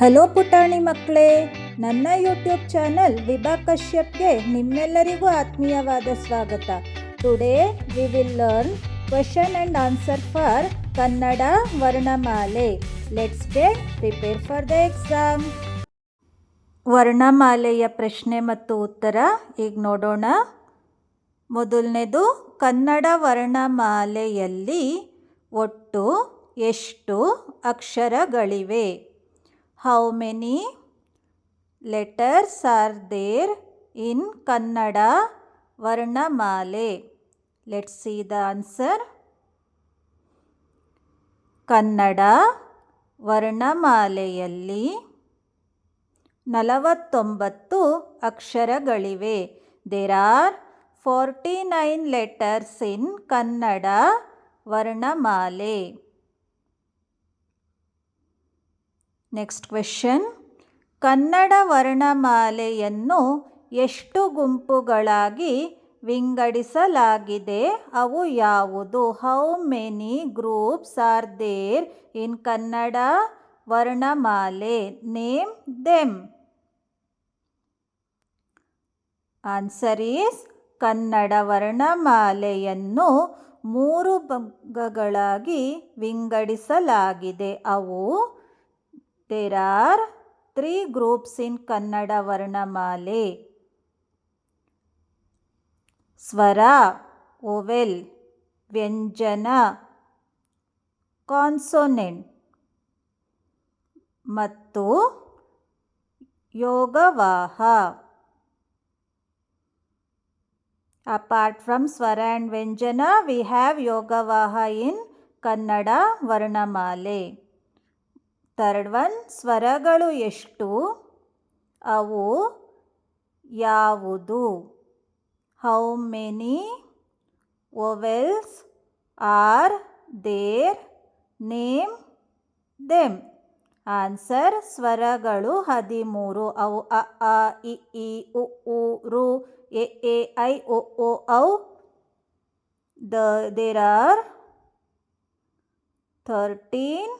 Hello ಪುಟಾಣಿ ಮಕ್ಕಳೇ, ನನ್ನ ಯೂಟ್ಯೂಬ್ ಚಾನಲ್ ವಿಭಾ ಕಶ್ಯಪ್ಗೆ ನಿಮ್ಮೆಲ್ಲರಿಗೂ ಆತ್ಮೀಯವಾದ ಸ್ವಾಗತ. Today we will learn question and answer for Kannada ವರ್ಣಮಾಲೆ let's get prepare for the exam ವರ್ಣಮಾಲೆಯ ಪ್ರಶ್ನೆ ಮತ್ತು ಉತ್ತರ ಈಗ ನೋಡೋಣ. ಮೊದಲನೇದು ಕನ್ನಡ ವರ್ಣಮಾಲೆಯಲ್ಲಿ ಒಟ್ಟು ಎಷ್ಟು ಅಕ್ಷರಗಳಿವೆ? How many letters are there in Kannada ವರ್ಣಮಾಲೆ let see the answer Kannada ವರ್ಣಮಾಲೆಯಲ್ಲಿ ನಲವತ್ತೊಂಬತ್ತು ಅಕ್ಷರಗಳಿವೆ. There are forty nine letters in Kannada ವರ್ಣಮಾಲೆ next question Kannada ವರ್ಣಮಾಲೆಯನ್ನು ಎಷ್ಟು ಗುಂಪುಗಳಾಗಿ ವಿಂಗಡಿಸಲಾಗಿದೆ? ಅವು ಯಾವುದು? How many groups are there in Kannada ವರ್ಣಮಾಲೆ? Name them answer is Kannada ವರ್ಣಮಾಲೆಯನ್ನು ಮೂರು ಭಾಗಗಳಾಗಿ ವಿಂಗಡಿಸಲಾಗಿದೆ. ಅವು there are three groups in Kannada ವರ್ಣಮಾಲೆ ಸ್ವರ ಓವೆಲ್ ವ್ಯಂಜನ ಕಾನ್ಸೋನೆಂಟ್ ಮತ್ತು ಯೋಗವಾಹ ಅಪಾರ್ಟ್ ಫ್ರಮ್ ಸ್ವರ ಆ್ಯಂಡ್ ವ್ಯಂಜನ ವಿ ಹ್ಯಾವ್ ಯೋಗವಾಹ ಇನ್ ಕನ್ನಡ ವರ್ಣಮಾಲೆ ಥರ್ಡ್ ಒನ್ ಸ್ವರಗಳು ಎಷ್ಟು? ಅವು ಯಾವುದು? How many vowels are there name them answer ಸ್ವರಗಳು ಹದಿಮೂರು. ಅವು ಅ ಆ ಇ ಇ, ಉ ಉ, ರು, ಎ ಎ, ಐ ಒ ಓ ಔ. The there are thirteen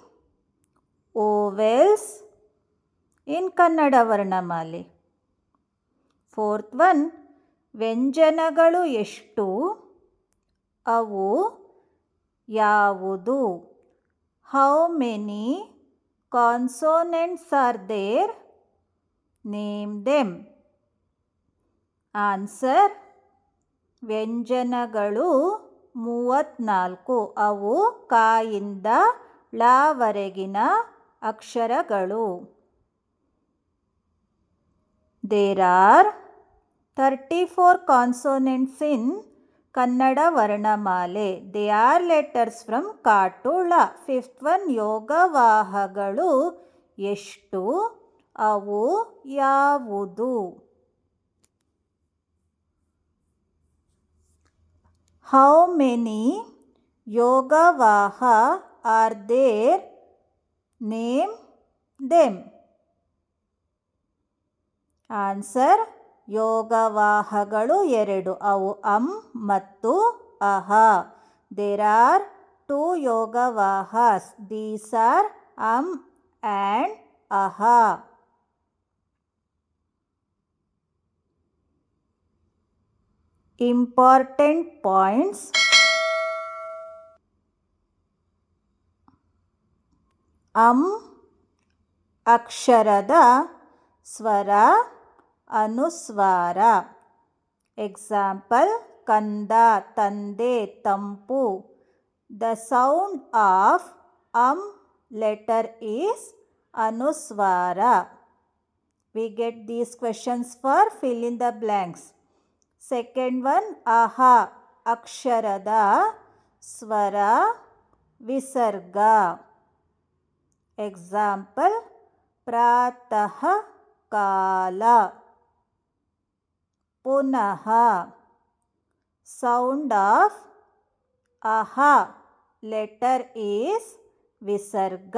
vowels in Kannada ವರ್ಣಮಾಲೆ. Fourth one, ವ್ಯಂಜನಗಳು ಎಷ್ಟು? ಅವು ಯಾವುದು? How many consonants are there? Name them. Answer, ವ್ಯಂಜನಗಳು ಮೂವತ್ತ್ನಾಲ್ಕು. ಅವು ಕಾಯಿಂದ ಳವರೆಗಿನ ಅಕ್ಷರಗಳು. There are thirty four consonants in Kannada ವರ್ಣಮಾಲೆ they are letters from ಕಾಟುಳ ಫಿಫ್ತ್ ಒನ್ ಯೋಗವಾಹಗಳು ಎಷ್ಟು ಅವು ಯಾವುದು how many ಯೋಗವಾಹ are there name them answer ಯೋಗವಾಹಗಳು ಎರಡು, ಅವು ಅಂ ಮತ್ತು ಅಹ. ದೇರ್ ಆರ್ ಟು ಯೋಗವಾಹಸ್ ದೀಸ್ ಆರ್ ಅಂ ಆ್ಯಂಡ್ ಅಹ. ಇಂಪಾರ್ಟೆಂಟ್ ಪಾಯಿಂಟ್ಸ್ ಅಂ ಅಕ್ಷರದ ಸ್ವರ ಅನುಸ್ವಾರ. ಎಕ್ಸಾಂಪಲ್ ಕಂದ, ತಂದೆ, ತಂಪು. ದ ಸೌಂಡ್ ಆಫ್ ಅಂ ಲೆಟರ್ ಈಸ್ ಅನುಸ್ವಾರ. We get these questions for fill in the blanks second one ಅಹ ಅಕ್ಷರದ ಸ್ವರ ವಿಸರ್ಗ. ಎಕ್ಸಾಂಪಲ್ ಪ್ರಾತಃ ಕಾಲ ಪುನಃ ಸೌಂಡ್ ಆಫ್ ಅಹ ಲೆಟರ್ ಈಸ್ ವಿಸರ್ಗ